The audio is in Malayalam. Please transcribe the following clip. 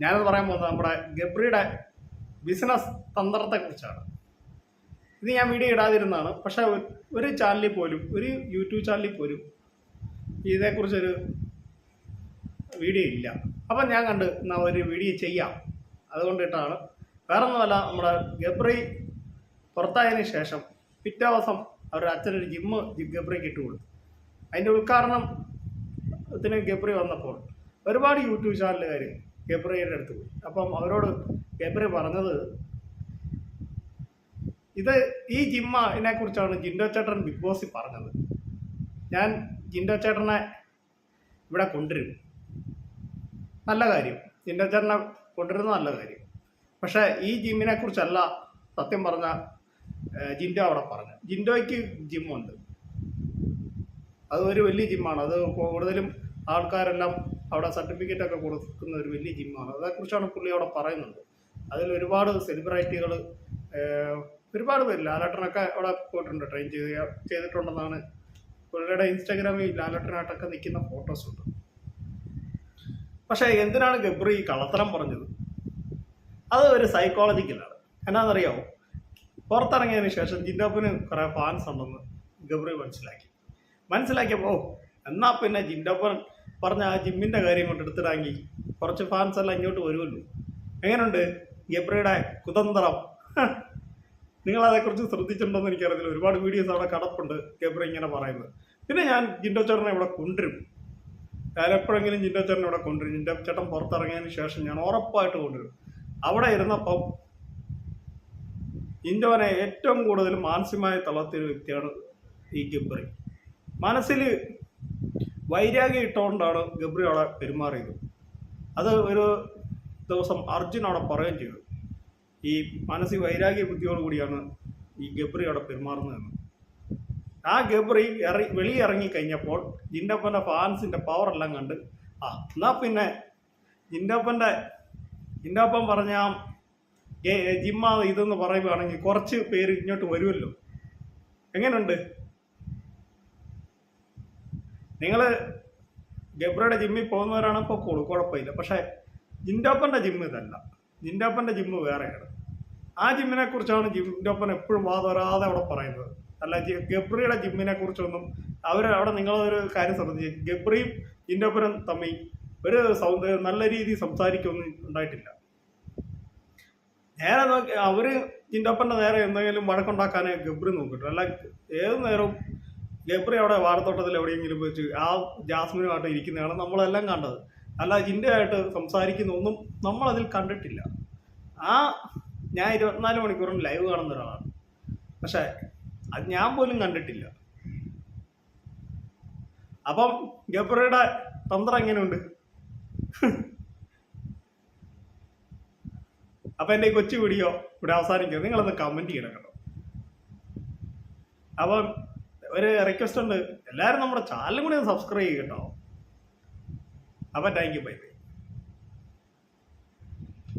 ഞാനത് പറയാൻ പോകുന്നത് നമ്മുടെ ഗബ്രിയുടെ ബിസിനസ് തന്ത്രത്തെക്കുറിച്ചാണ് ഇത് ഞാൻ വീഡിയോ ഇടാതിരുന്നതാണ്. പക്ഷേ ഒരു- ചാനലിൽ പോലും ഒരു യൂട്യൂബ് ചാനലിൽ പോലും ഇതേക്കുറിച്ചൊരു വീഡിയോ ഇല്ല. അപ്പം ഞാൻ കണ്ട് എന്നാൽ ഒരു വീഡിയോ ചെയ്യാം. അതുകൊണ്ടിട്ടാണ്. വേറെ ഒന്നുമല്ല നമ്മുടെ ഗബ്രി പുറത്തായതിനു ശേഷം പിറ്റേ ദിവസം അവരുടെ അച്ഛനൊരു ജിമ്മ് ഗബ്രിക്ക് ഇട്ട് കൊടുത്തു. അതിന്റെ ഉദ്ഘാടനത്തിന് ഗബ്രി വന്നപ്പോൾ ഒരുപാട് യൂട്യൂബ് ചാനലുകാർ ഗബ്രിയുടെ അടുത്ത് പോയി. അപ്പം അവരോട് ഗബ്ര പറഞ്ഞത് ഇത് ഈ ജിമ്മിനെ കുറിച്ചാണ് ജിൻഡോ ചേട്ടൻ ബിഗ് ബോസിൽ പറഞ്ഞത്. ഞാൻ ജിൻഡോ ചേട്ടനെ ഇവിടെ കൊണ്ടുവരും. നല്ല കാര്യം. ജിൻഡോ ചേട്ടനെ കൊണ്ടുവരുന്നത് നല്ല കാര്യം. പക്ഷേ ഈ ജിമ്മിനെ കുറിച്ചല്ല സത്യം പറഞ്ഞ ജിൻഡോ അവിടെ പറഞ്ഞു ജിൻഡോയ്ക്ക് ജിമ്മുണ്ട്. അത് ഒരു വലിയ ജിമ്മാണ്. അത് കൂടുതലും ആൾക്കാരെല്ലാം അവിടെ സർട്ടിഫിക്കറ്റ് ഒക്കെ കൊടുക്കുന്ന ഒരു വലിയ ജിമ്മാണ് അതേക്കുറിച്ചാണ് പുള്ളി അവിടെ പറയുന്നത് അതിൽ ഒരുപാട് സെലിബ്രിറ്റികൾ ഒരുപാട് പേര് ലാലേട്ടനൊക്കെ അവിടെ പോയിട്ടുണ്ട് ട്രെയിൻ ചെയ്ത് ചെയ്തിട്ടുണ്ടെന്നാണ് പുള്ളിയുടെ ഇൻസ്റ്റാഗ്രാമിൽ ലാലേട്ടനായിട്ടൊക്കെ നിൽക്കുന്ന ഫോട്ടോസ് ഉണ്ട്. പക്ഷേ എന്തിനാണ് ഗബ്രി ഈ കള്ളത്തരം പറഞ്ഞത്? അത് ഒരു സൈക്കോളജിക്കലാണ് എന്നാണെന്നറിയാമോ പുറത്തിറങ്ങിയതിന് ശേഷം ജിൻഡോപ്പിന് കുറേ ഫാൻസ് ഉണ്ടെന്ന് ഗബ്രി മനസ്സിലാക്കി. മനസ്സിലാക്കിയപ്പോൾ എന്നാൽ പിന്നെ ജിൻഡോപ്പൻ പറഞ്ഞ ആ ജിമ്മിന്റെ കാര്യം കൊണ്ട് എടുത്തിടാങ്കി കുറച്ച് ഫാൻസ് എല്ലാം ഇങ്ങോട്ട് വരുമല്ലോ. എങ്ങനെയുണ്ട് ഗബ്രിയുടെ കുതന്ത്രം. നിങ്ങൾ ശ്രദ്ധിച്ചിട്ടുണ്ടോ എന്ന് എനിക്കറിയത്തില്ല. ഒരുപാട് വീഡിയോസ് അവിടെ കടപ്പുണ്ട് ഗബ്രി ഇങ്ങനെ പറയുന്നത്. പിന്നെ ഞാൻ ജിൻഡോ ചേട്ടനെ ഇവിടെ കൊണ്ടുവരും. ഞാൻ എപ്പോഴെങ്കിലും ജിൻഡോ ചേട്ടനെ ഇവിടെ കൊണ്ടുവരും. ജിൻഡോ ചേട്ടൻ പുറത്തിറങ്ങിയതിന് ശേഷം ഞാൻ ഉറപ്പായിട്ട് കൊണ്ടുവരും. അവിടെ ഇരുന്നപ്പം ജിൻഡോനെ ഏറ്റവും കൂടുതൽ മാനസികമായി തളർത്തിയ വ്യക്തിയാണ് ഈ ഗബ്രി. മനസ്സിൽ വൈരാഗ്യം ഇട്ടുകൊണ്ടാണ് ഗബ്രി അവിടെ പെരുമാറിയത്. അത് ഒരു ദിവസം അർജുൻ അവിടെ പറയുകയും ചെയ്തു. ഈ മാനസിക വൈരാഗ്യ ബുദ്ധിയോട് കൂടിയാണ് ഈ ഗബ്രി അവിടെ പെരുമാറുന്നതെന്ന്. ആ ഗബ്രി ഇറ വെളിയിറങ്ങി കഴിഞ്ഞപ്പോൾ ജിൻഡപ്പന്റെ ഫാൻസിന്റെ പവർ എല്ലാം കണ്ട് ആ എന്നാൽ പിന്നെ ജിൻഡപ്പന്റെ ജിൻഡപ്പൻ പറഞ്ഞ ജിമ്മ ഇതെന്ന് പറയുകയാണെങ്കിൽ കുറച്ച് പേര് ഇങ്ങോട്ട് വരുമല്ലോ. എങ്ങനെയുണ്ട് നിങ്ങൾ ഗബ്രയുടെ ജിമ്മിൽ പോകുന്നവരാണ് കൂടെ കുഴപ്പമില്ല. പക്ഷേ ജിൻഡോപ്പന്റെ ജിമ്മ് ഇതല്ല. ജിൻഡോപ്പന്റെ ജിമ്മ് വേറെയാണ്. ആ ജിമ്മിനെ കുറിച്ചാണ് ജിൻഡോപ്പൻ എപ്പോഴും വാതോരാതെ അവിടെ പറയുന്നത്. അല്ല ഗബ്രിയുടെ ജിമ്മിനെ കുറിച്ചൊന്നും അവർ അവിടെ നിങ്ങളൊരു കാര്യം ശ്രദ്ധിച്ചു ഗബ്രിയും ജിൻഡോപ്പനും തമ്മിൽ ഒരു സൗന്ദര്യം നല്ല രീതിയിൽ സംസാരിക്കൊന്നും ഉണ്ടായിട്ടില്ല. നേരെ നോക്കി അവർ ജിൻഡോപ്പന്റെ നേരെ എന്തെങ്കിലും വഴക്കുണ്ടാക്കാനേ ഗബ്രി നോക്കിട്ടു അല്ല ഏത് നേരവും ഗബ്രി അവിടെ വാഴത്തോട്ടത്തിൽ എവിടെയെങ്കിലും വെച്ച് ആ ജാസ്മിനുമായിട്ട് ഇരിക്കുന്നതാണ് നമ്മളെല്ലാം കണ്ടത്. അല്ല ജിൻഡയായിട്ട് സംസാരിക്കുന്ന ഒന്നും നമ്മളതിൽ കണ്ടിട്ടില്ല. ആ ഞാൻ ഇരുപത്തിനാല് മണിക്കൂറും ലൈവ് കാണുന്ന ഒരാളാണ്. പക്ഷേ അത് ഞാൻ പോലും കണ്ടിട്ടില്ല. അപ്പം ഗബ്രയുടെ തന്ത്രം എങ്ങനെയുണ്ട്? അപ്പം എന്റെ ഈ കൊച്ചു വീഡിയോ ഇവിടെ അവസാനിക്കുക നിങ്ങളൊന്ന് കമന്റ് ചെയ്യണം കേട്ടോ. അപ്പം ഒരു റിക്വസ്റ്റ് ഉണ്ട്. എല്ലാവരും നമ്മുടെ ചാനലും കൂടി ഒന്ന് സബ്സ്ക്രൈബ് ചെയ്യും കേട്ടോ. അപ്പം താങ്ക് യു ബൈ ബൈ